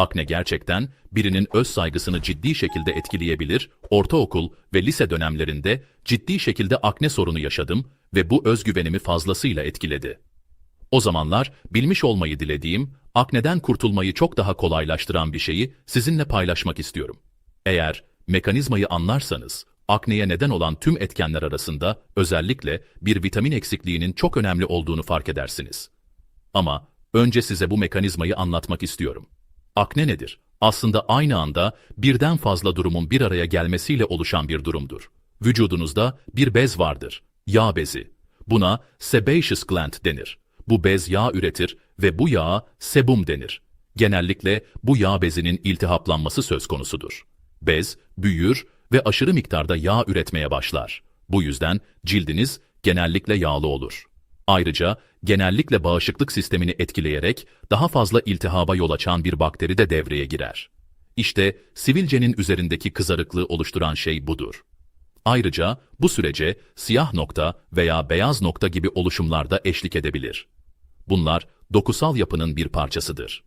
Akne gerçekten birinin öz saygısını ciddi şekilde etkileyebilir. Ortaokul ve lise dönemlerinde ciddi şekilde akne sorunu yaşadım ve bu özgüvenimi fazlasıyla etkiledi. O zamanlar bilmiş olmayı dilediğim, akneden kurtulmayı çok daha kolaylaştıran bir şeyi sizinle paylaşmak istiyorum. Eğer mekanizmayı anlarsanız, akneye neden olan tüm etkenler arasında özellikle bir vitamin eksikliğinin çok önemli olduğunu fark edersiniz. Ama önce size bu mekanizmayı anlatmak istiyorum. Akne nedir? Aslında aynı anda birden fazla durumun bir araya gelmesiyle oluşan bir durumdur. Vücudunuzda bir bez vardır, yağ bezi. Buna sebaceous gland denir. Bu bez yağ üretir ve bu yağa sebum denir. Genellikle bu yağ bezinin iltihaplanması söz konusudur. Bez büyür ve aşırı miktarda yağ üretmeye başlar. Bu yüzden cildiniz genellikle yağlı olur. Ayrıca genellikle bağışıklık sistemini etkileyerek daha fazla iltihaba yol açan bir bakteri de devreye girer. İşte sivilcenin üzerindeki kızarıklığı oluşturan şey budur. Ayrıca bu sürece siyah nokta veya beyaz nokta gibi oluşumlar da eşlik edebilir. Bunlar dokusal yapının bir parçasıdır.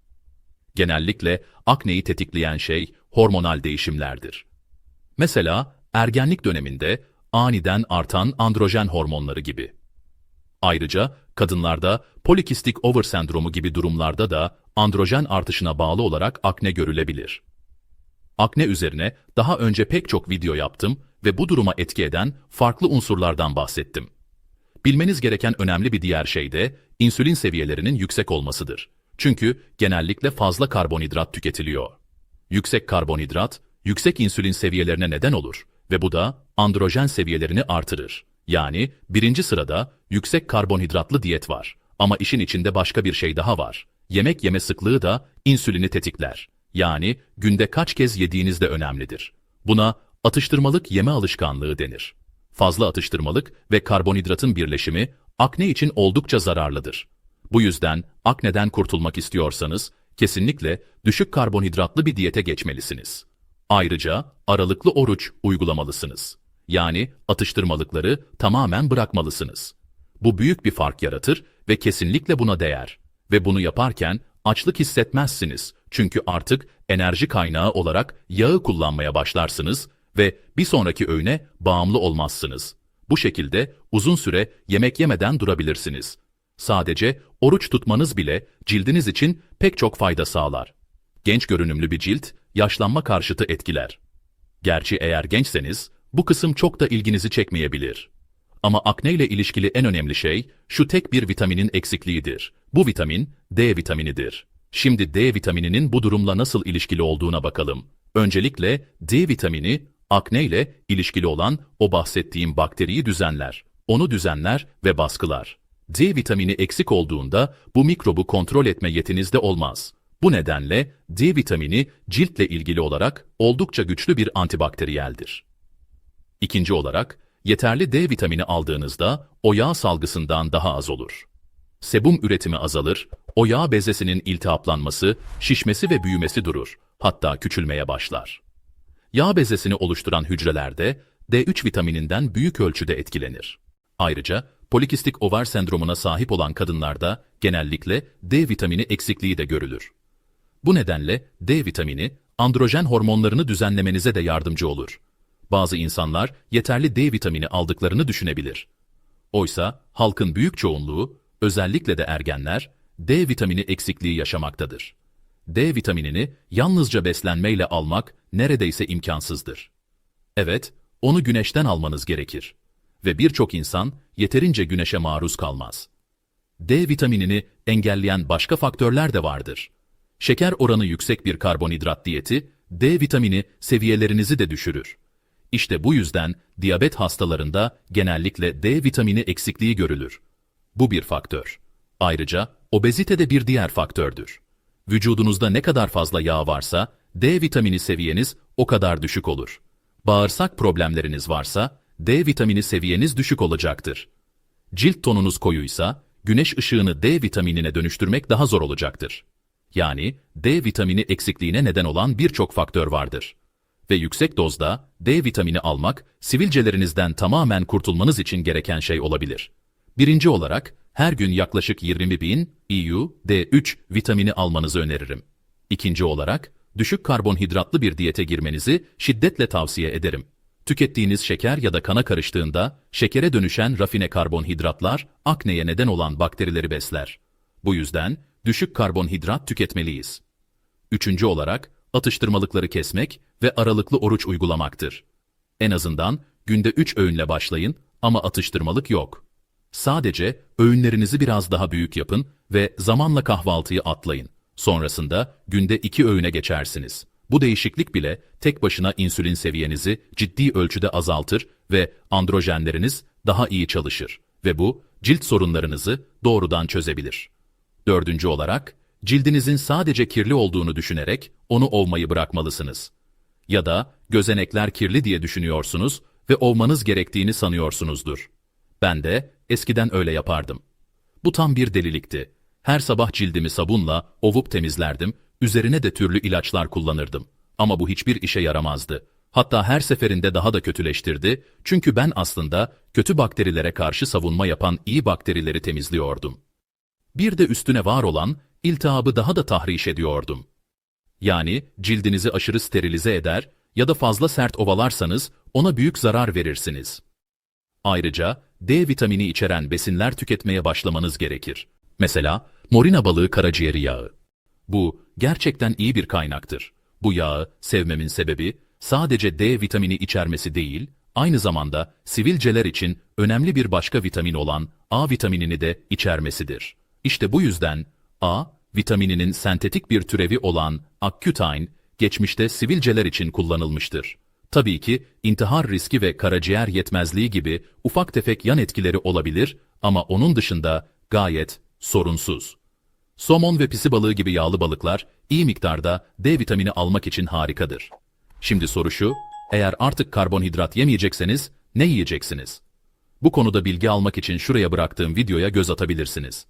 Genellikle akneyi tetikleyen şey hormonal değişimlerdir. Mesela ergenlik döneminde aniden artan androjen hormonları gibi. Ayrıca kadınlarda polikistik over sendromu gibi durumlarda da androjen artışına bağlı olarak akne görülebilir. Akne üzerine daha önce pek çok video yaptım ve bu duruma etki eden farklı unsurlardan bahsettim. Bilmeniz gereken önemli bir diğer şey de insülin seviyelerinin yüksek olmasıdır. Çünkü genellikle fazla karbonhidrat tüketiliyor. Yüksek karbonhidrat, yüksek insülin seviyelerine neden olur ve bu da androjen seviyelerini artırır. Yani birinci sırada yüksek karbonhidratlı diyet var. Ama işin içinde başka bir şey daha var. Yemek yeme sıklığı da insülini tetikler. Yani günde kaç kez yediğiniz de önemlidir. Buna atıştırmalık yeme alışkanlığı denir. Fazla atıştırmalık ve karbonhidratın birleşimi akne için oldukça zararlıdır. Bu yüzden akneden kurtulmak istiyorsanız kesinlikle düşük karbonhidratlı bir diyete geçmelisiniz. Ayrıca aralıklı oruç uygulamalısınız. Yani atıştırmalıkları tamamen bırakmalısınız. Bu büyük bir fark yaratır ve kesinlikle buna değer. Ve bunu yaparken açlık hissetmezsiniz. Çünkü artık enerji kaynağı olarak yağı kullanmaya başlarsınız ve bir sonraki öğüne bağımlı olmazsınız. Bu şekilde uzun süre yemek yemeden durabilirsiniz. Sadece oruç tutmanız bile cildiniz için pek çok fayda sağlar. Genç görünümlü bir cilt, yaşlanma karşıtı etkiler. Gerçi eğer gençseniz, bu kısım çok da ilginizi çekmeyebilir. Ama akne ile ilişkili en önemli şey, şu tek bir vitaminin eksikliğidir. Bu vitamin, D vitaminidir. Şimdi D vitamininin bu durumla nasıl ilişkili olduğuna bakalım. Öncelikle D vitamini, akne ile ilişkili olan o bahsettiğim bakteriyi düzenler. Onu düzenler ve baskılar. D vitamini eksik olduğunda bu mikrobu kontrol etme yetinizde olmaz. Bu nedenle D vitamini ciltle ilgili olarak oldukça güçlü bir antibakteriyeldir. İkinci olarak, yeterli D vitamini aldığınızda o yağ salgısından daha az olur. Sebum üretimi azalır, o yağ bezesinin iltihaplanması, şişmesi ve büyümesi durur, hatta küçülmeye başlar. Yağ bezesini oluşturan hücrelerde D3 vitamininden büyük ölçüde etkilenir. Ayrıca polikistik ovar sendromuna sahip olan kadınlarda genellikle D vitamini eksikliği de görülür. Bu nedenle D vitamini androjen hormonlarını düzenlemenize de yardımcı olur. Bazı insanlar yeterli D vitamini aldıklarını düşünebilir. Oysa halkın büyük çoğunluğu, özellikle de ergenler, D vitamini eksikliği yaşamaktadır. D vitaminini yalnızca beslenmeyle almak neredeyse imkansızdır. Evet, onu güneşten almanız gerekir. Ve birçok insan yeterince güneşe maruz kalmaz. D vitaminini engelleyen başka faktörler de vardır. Şeker oranı yüksek bir karbonhidrat diyeti, D vitamini seviyelerinizi de düşürür. İşte bu yüzden diyabet hastalarında genellikle D vitamini eksikliği görülür. Bu bir faktör. Ayrıca obezite de bir diğer faktördür. Vücudunuzda ne kadar fazla yağ varsa D vitamini seviyeniz o kadar düşük olur. Bağırsak problemleriniz varsa D vitamini seviyeniz düşük olacaktır. Cilt tonunuz koyuysa güneş ışığını D vitaminine dönüştürmek daha zor olacaktır. Yani D vitamini eksikliğine neden olan birçok faktör vardır ve yüksek dozda D vitamini almak, sivilcelerinizden tamamen kurtulmanız için gereken şey olabilir. Birinci olarak, her gün yaklaşık 20 bin EU D3 vitamini almanızı öneririm. İkinci olarak, düşük karbonhidratlı bir diyete girmenizi şiddetle tavsiye ederim. Tükettiğiniz şeker ya da kana karıştığında şekere dönüşen rafine karbonhidratlar akneye neden olan bakterileri besler. Bu yüzden düşük karbonhidrat tüketmeliyiz. Üçüncü olarak atıştırmalıkları kesmek ve aralıklı oruç uygulamaktır. En azından günde 3 öğünle başlayın ama atıştırmalık yok. Sadece öğünlerinizi biraz daha büyük yapın ve zamanla kahvaltıyı atlayın. Sonrasında günde 2 öğüne geçersiniz. Bu değişiklik bile tek başına insülin seviyenizi ciddi ölçüde azaltır ve androjenleriniz daha iyi çalışır ve bu cilt sorunlarınızı doğrudan çözebilir. Dördüncü olarak, cildinizin sadece kirli olduğunu düşünerek onu ovmayı bırakmalısınız. Ya da gözenekler kirli diye düşünüyorsunuz ve ovmanız gerektiğini sanıyorsunuzdur. Ben de eskiden öyle yapardım. Bu tam bir delilikti. Her sabah cildimi sabunla ovup temizlerdim, üzerine de türlü ilaçlar kullanırdım. Ama bu hiçbir işe yaramazdı. Hatta her seferinde daha da kötüleştirdi çünkü ben aslında kötü bakterilere karşı savunma yapan iyi bakterileri temizliyordum. Bir de üstüne var olan iltihabı daha da tahriş ediyordum. Yani cildinizi aşırı sterilize eder ya da fazla sert ovalarsanız ona büyük zarar verirsiniz. Ayrıca D vitamini içeren besinler tüketmeye başlamanız gerekir. Mesela morina balığı karaciğeri yağı. Bu gerçekten iyi bir kaynaktır. Bu yağı sevmemin sebebi sadece D vitamini içermesi değil, aynı zamanda sivilceler için önemli bir başka vitamin olan A vitaminini de içermesidir. İşte bu yüzden A vitamininin sentetik bir türevi olan Accutane geçmişte sivilceler için kullanılmıştır. Tabii ki intihar riski ve karaciğer yetmezliği gibi ufak tefek yan etkileri olabilir ama onun dışında gayet sorunsuz. Somon ve pisi balığı gibi yağlı balıklar iyi miktarda D vitamini almak için harikadır. Şimdi soru şu, eğer artık karbonhidrat yemeyecekseniz ne yiyeceksiniz? Bu konuda bilgi almak için şuraya bıraktığım videoya göz atabilirsiniz.